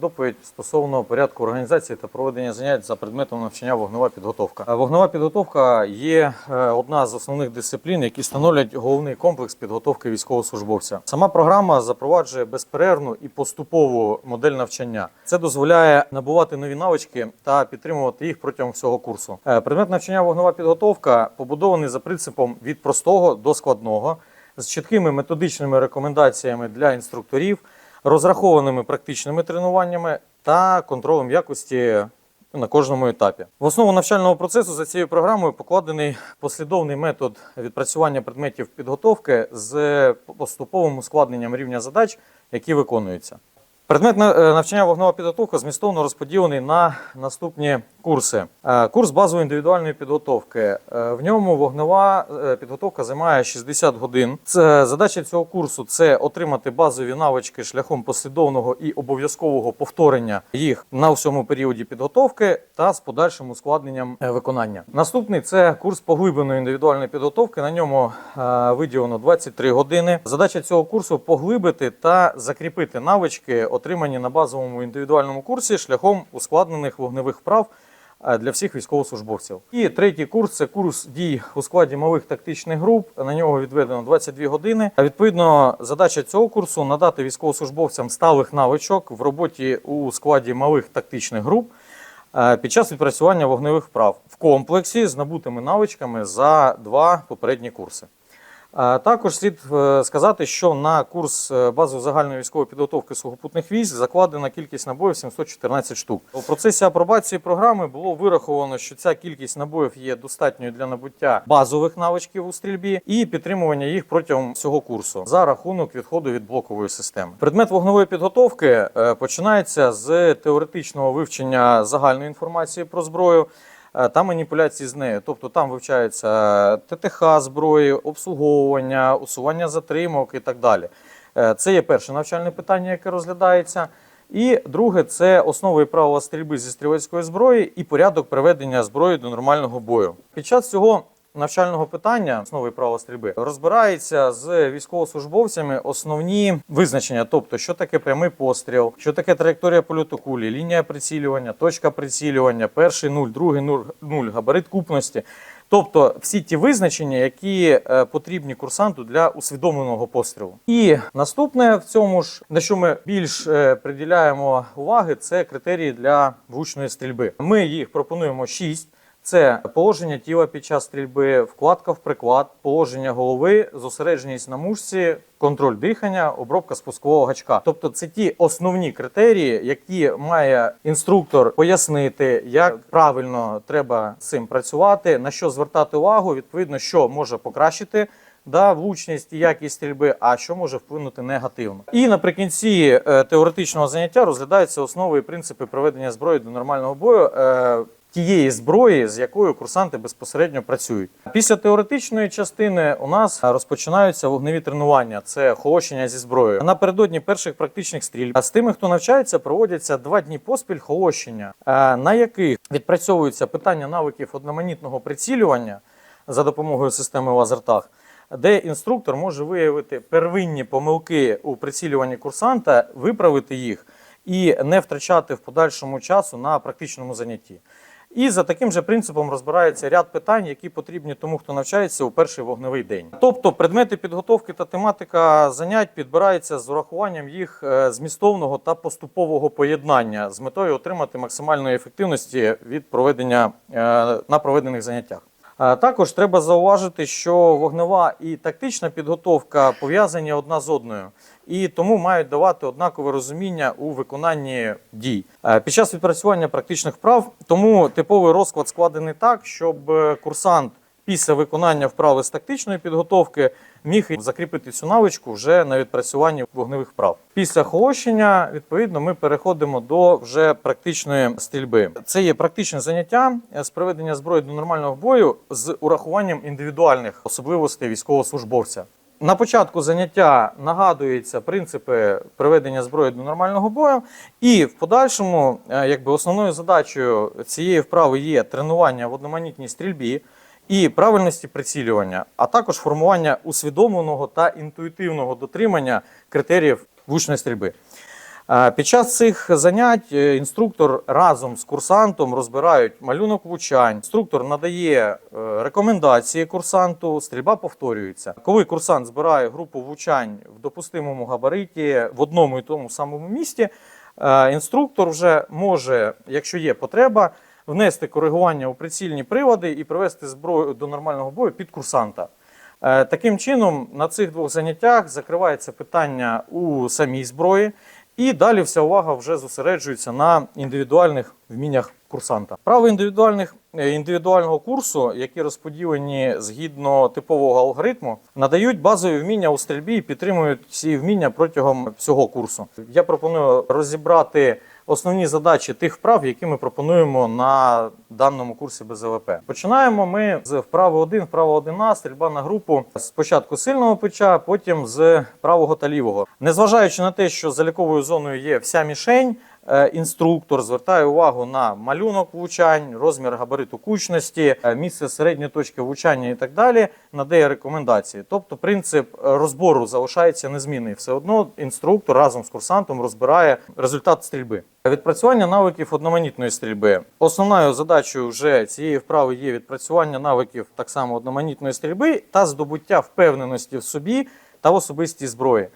доповідь стосовно порядку організації та проведення занять за предметом навчання вогнева підготовка. Е, Вогнева підготовка є е, одна з основних дисциплін, які становлять головний комплекс підготовки військовослужбовця. Сама програма запроваджує безперервну і поступову модель навчання. Це дозволяє набувати нові навички та підтримувати їх протягом всього курсу. Е, Предмет навчання вогнева підготовка побудований за принципом від простого до складного з чіткими методичними рекомендаціями для інструкторів, розрахованими практичними тренуваннями та контролем якості на кожному етапі. В основу навчального процесу за цією програмою покладений послідовний метод відпрацювання предметів підготовки з поступовим ускладненням рівня задач, які виконуються. Предмет е, навчання вогнева підготовка змістовно розподілений на наступні курси. Е, Курс базової індивідуальної підготовки. Е, В ньому вогнева підготовка займає 60 годин. Задача цього курсу це отримати базові навички шляхом послідовного і обов'язкового повторення їх на всьому періоді підготовки та з подальшим ускладненням виконання. Наступний це курс поглибленої індивідуальної підготовки. На ньому виділено 23 години. Задача цього курсу поглибити та закріпити навички, отримані на базовому індивідуальному курсі шляхом ускладнених вогневих вправ е, для всіх військовослужбовців. І третій курс це курс дій у складі малих тактичних груп. На нього відведено 22 години. А Відповідно, задача цього курсу надати військовослужбовцям сталих навичок в роботі у складі малих тактичних груп е, під час відпрацювання вогневих вправ в комплексі з набутими навичками за два попередні курси. Також слід е, сказати, що на курс е, базової загальної військової підготовки сухопутних військ закладена кількість набоїв 714 штук. У процесі апробації програми було вираховано, що ця кількість набоїв є достатньою для набуття базових навичків у стрільбі і підтримування їх протягом всього курсу за рахунок відходу від блокової системи. Предмет вогневої підготовки е, починається з теоретичного вивчення загальної інформації про зброю та маніпуляції з нею. Тобто там вивчаються ТТХ зброї, обслуговування, усування затримок і так далі. Е, Це є перше навчальне питання, яке розглядається. І друге це основи і правила стрільби зі стрілецької зброї і порядок приведення зброї до нормального бою. Під час цього навчального питання основи правила стрільби розбирається з військовослужбовцями основні визначення, тобто що таке прямий постріл, що таке траєкторія польоту кулі, лінія прицілювання, точка прицілювання, перший нуль, другий нуль, нуль габарит купності. Тобто всі ті визначення, які е, потрібні курсанту для усвідомленого пострілу. І наступне в цьому ж, на що ми більш е, приділяємо уваги, це критерії для влучної стрільби. Ми їх пропонуємо шість. Це положення тіла під час стрільби, вкладка в приклад, положення голови, зосередженість на мушці, контроль дихання, обробка спускового гачка. Тобто це ті основні критерії, які має інструктор пояснити, як правильно треба з цим працювати, на що звертати увагу, відповідно, що може покращити. Да, влучність і якість стрільби, а що може вплинути негативно. І наприкінці е, теоретичного заняття розглядаються основи і принципи проведення зброї до нормального бою. Тієї зброї, з якою курсанти безпосередньо працюють. Після теоретичної частини у нас розпочинаються вогневі тренування, це холощення зі зброєю. Напередодні перших практичних стрільб з тими, хто навчається, проводяться два дні поспіль холощення, е, на яких відпрацьовуються питання навиків одноманітного прицілювання за допомогою системи лазертаг, де інструктор може виявити первинні помилки у прицілюванні курсанта, виправити їх і не втрачати в подальшому часу на практичному занятті. І за таким же принципом розбирається ряд питань, які потрібні тому, хто навчається у перший вогневий день. Тобто предмети підготовки та тематика занять підбираються з урахуванням їх е, змістовного та поступового поєднання з метою отримати максимальної ефективності від проведення е, на проведених заняттях. Також треба зауважити, що вогнева і тактична підготовка пов'язані одна з одною, і тому мають давати однакове розуміння у виконанні дій. Під час відпрацювання практичних вправ тому типовий розклад складений так, щоб е, курсант після виконання вправи з тактичної підготовки міг закріпити цю навичку вже на відпрацюванні вогневих вправ. Після холощення, відповідно, ми переходимо до вже практичної стрільби. Це є практичне заняття з приведення зброї до нормального бою з урахуванням індивідуальних особливостей військовослужбовця. На початку заняття нагадуються принципи приведення зброї до нормального бою, і в подальшому, е, якби основною задачею цієї вправи є тренування в одноманітній стрільбі і правильності прицілювання, а також формування усвідомленого та інтуїтивного дотримання критеріїв влучної стрільби. Е, Під час цих занять е, інструктор разом з курсантом розбирають малюнок влучань. Інструктор надає е, рекомендації курсанту, стрільба повторюється. Коли курсант збирає групу влучань в допустимому габариті в одному і тому самому місті, інструктор вже може, якщо є потреба, внести коригування у прицільні прилади і привести зброю до нормального бою під курсанта. Е, Таким чином, на цих двох заняттях закривається питання у самій зброї, і далі вся увага вже зосереджується на індивідуальних вміннях курсанта. Прави індивідуальних е, індивідуального курсу, які розподілені згідно типового алгоритму, надають базові вміння у стрільбі і підтримують ці вміння протягом всього курсу. Я пропоную розібрати основні задачі тих вправ, які ми пропонуємо на даному курсі БЗВП. Починаємо ми з вправи 1, вправа 1А, стрільба на групу спочатку сильного плеча, потім з правого та лівого. Незважаючи на те, що заліковою зоною є вся мішень. Е, Інструктор звертає увагу на малюнок влучань, розмір габариту кучності, е, місце середньої точки влучання і так далі, надає рекомендації. Тобто принцип розбору залишається незмінний. Все одно інструктор разом з курсантом розбирає результат стрільби. Відпрацювання навиків одноманітної стрільби. Основною задачею вже цієї вправи є відпрацювання навиків так само одноманітної стрільби та здобуття впевненості в собі та в особистій зброї.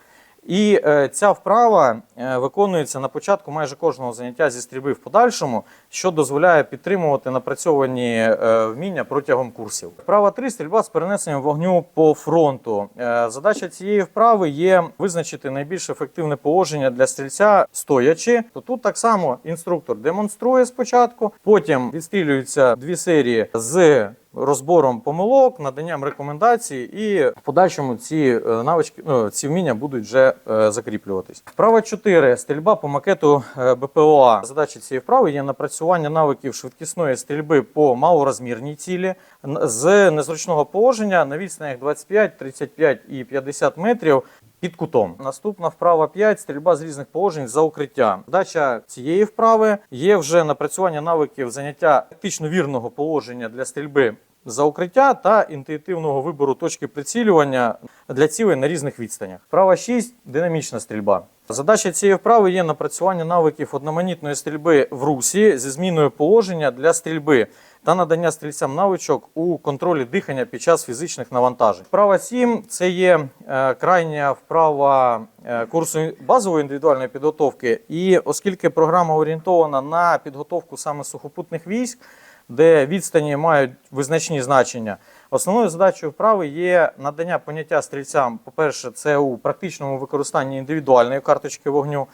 І е, ця вправа е, виконується на початку майже кожного заняття зі стрільби в подальшому, що дозволяє підтримувати напрацьовані е, вміння протягом курсів. Вправа 3 стрільба з перенесенням вогню по фронту. Задача цієї вправи є визначити найбільш ефективне положення для стрільця стоячи. То тут так само інструктор демонструє спочатку, потім відстрілюються дві серії з розбором помилок, наданням рекомендацій, і в подальшому ці е, навички, ну, ці вміння будуть вже е, закріплюватись. Вправа 4. Стрільба по макету е, БПЛА. Задача цієї вправи є напрацювання навиків швидкісної стрільби по малорозмірній цілі з незручного положення на відстанях 25, 35 і 50 метрів. Під кутом. Наступна вправа 5 стрільба з різних положень за укриття. Задача цієї вправи є вже напрацювання навиків заняття тактично вірного положення для стрільби за укриття та інтуїтивного вибору точки прицілювання для цілей на різних відстанях. Вправа 6 динамічна стрільба. Задача цієї вправи є напрацювання навиків одноманітної стрільби в русі зі зміною положення для стрільби та надання стрільцям навичок у контролі дихання під час фізичних навантажень. Вправа 7 це є е, крайня вправа е, курсу базової індивідуальної підготовки. І оскільки програма орієнтована на підготовку саме сухопутних військ, де відстані мають визначні значення. Основною задачею вправи є надання поняття стрільцям, по-перше, це у практичному використанні індивідуальної карточки вогню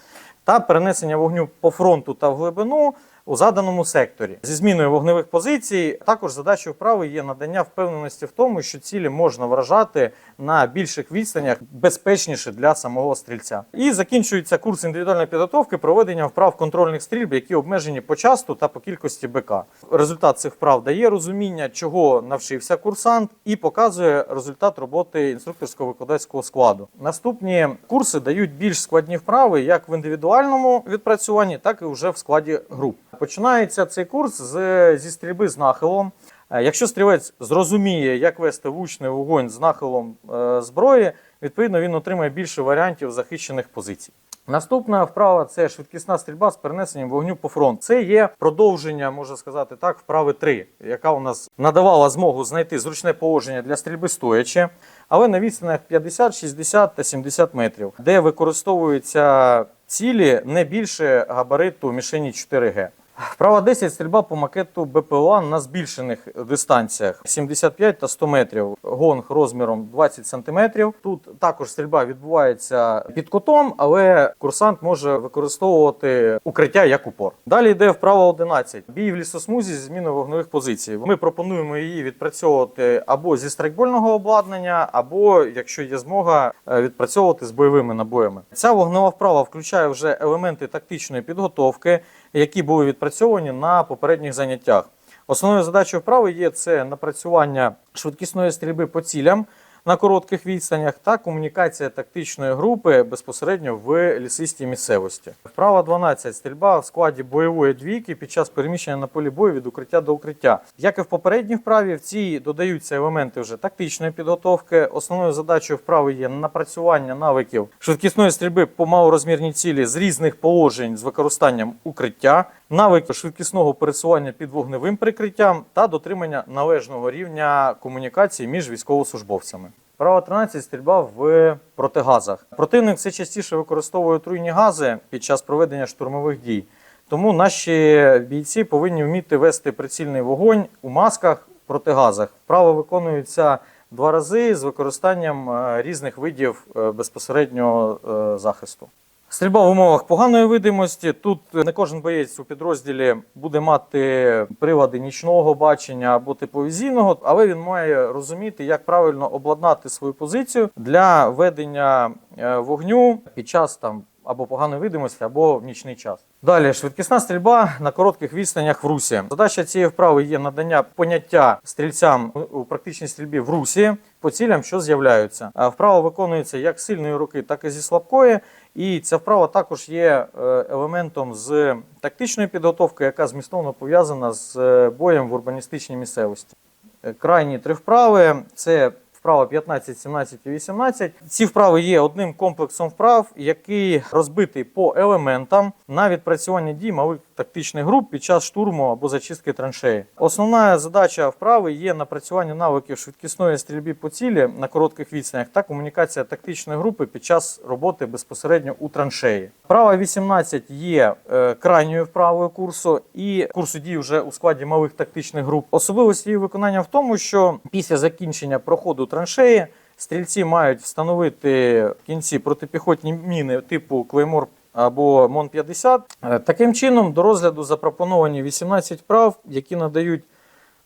та перенесення вогню по фронту та в глибину у заданому секторі. Зі зміною вогневих позицій також задачею вправи є надання впевненості в тому, що цілі можна вражати на більших відстанях безпечніше для самого стрільця. І закінчується курс індивідуальної підготовки проведення вправ контрольних стрільб, які обмежені по часту та по кількості БК. Результат цих вправ дає розуміння, чого навчився курсант, і показує результат роботи інструкторського викладацького складу. Наступні курси дають більш складні вправи як в індивідуальному відпрацюванні, так і вже в складі груп. Починається цей курс з, зі стрільби з нахилом. Е, Якщо стрілець зрозуміє, як вести влучний вогонь з нахилом е, зброї, відповідно він отримає більше варіантів захищених позицій. Наступна вправа це швидкісна стрільба з перенесенням вогню по фронту. Це є продовження, можна сказати так, вправи 3, яка у нас надавала змогу знайти зручне положення для стрільби стоячи, але на відстанях 50, 60 та 70 метрів, де використовуються цілі не більше габариту мішені 4Г. Вправа 10 стрільба по макету БПЛА на збільшених дистанціях 75 та 100 метрів. Гонг розміром 20 см. Тут також стрільба відбувається під кутом, але курсант може використовувати укриття як упор. Далі йде вправа 11. Бій в лісосмузі зі зміною вогневих позицій. Ми пропонуємо її відпрацьовувати або зі страйкбольного обладнання, або, якщо є змога, е, відпрацьовувати з бойовими набоями. Ця вогнева вправа включає вже елементи тактичної підготовки, які були відпрацьовані на попередніх заняттях. Основною задачею вправи є це напрацювання швидкісної стрільби по цілям на коротких відстанях та комунікація тактичної групи безпосередньо в лісистій місцевості. Вправа 12. Стрільба в складі бойової двійки під час переміщення на полі бою від укриття до укриття. Як і в попередній вправі, в цій додаються елементи вже тактичної підготовки. Основною задачею вправи є напрацювання навиків швидкісної стрільби по малорозмірній цілі з різних положень з використанням укриття, навик швидкісного пересування під вогневим прикриттям та дотримання належного рівня комунікації між військовослужбовцями. Право 13 стрільба в протигазах. Противник все частіше використовує отруйні гази під час проведення штурмових дій. Тому наші бійці повинні вміти вести прицільний вогонь у масках в протигазах. Вправо виконується два рази з використанням е, різних видів е, безпосереднього е, захисту. Стрільба в умовах поганої видимості. Тут не кожен боєць у підрозділі буде мати прилади нічного бачення або тепловізійного, але він має розуміти, як правильно обладнати свою позицію для ведення е, вогню під час там або поганої видимості, або в нічний час. Далі швидкісна стрільба на коротких відстанях в русі. Задача цієї вправи є надання поняття стрільцям у практичній стрільбі в русі по цілям, що з'являються. А Вправа виконується як сильної руки, так і зі слабкої. І ця вправа також є е, елементом з тактичної підготовки, яка змістовно пов'язана з е, боєм в урбаністичній місцевості. Е, Крайні три вправи це вправа 15, 17 і 18. Ці вправи є одним комплексом вправ, який розбитий по елементам на відпрацювання дій малих тактичних груп під час штурму або зачистки траншеї. Основна задача вправи є напрацювання навиків швидкісної стрільби по цілі на коротких відстанях та комунікація тактичної групи під час роботи безпосередньо у траншеї. Вправа 18 є е, крайньою вправою курсу і курсу дій вже у складі малих тактичних груп. Особливість її виконання в тому, що після закінчення проходу траншеї стрільці мають встановити в кінці протипіхотні міни типу Клеймор або МОН-50. Е, Таким чином, до розгляду запропоновані 18 вправ, які надають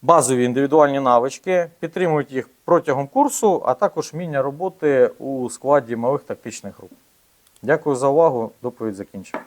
базові індивідуальні навички, підтримують їх протягом курсу, а також вміння роботи у складі малих тактичних груп. Дякую за увагу. Доповідь закінчена.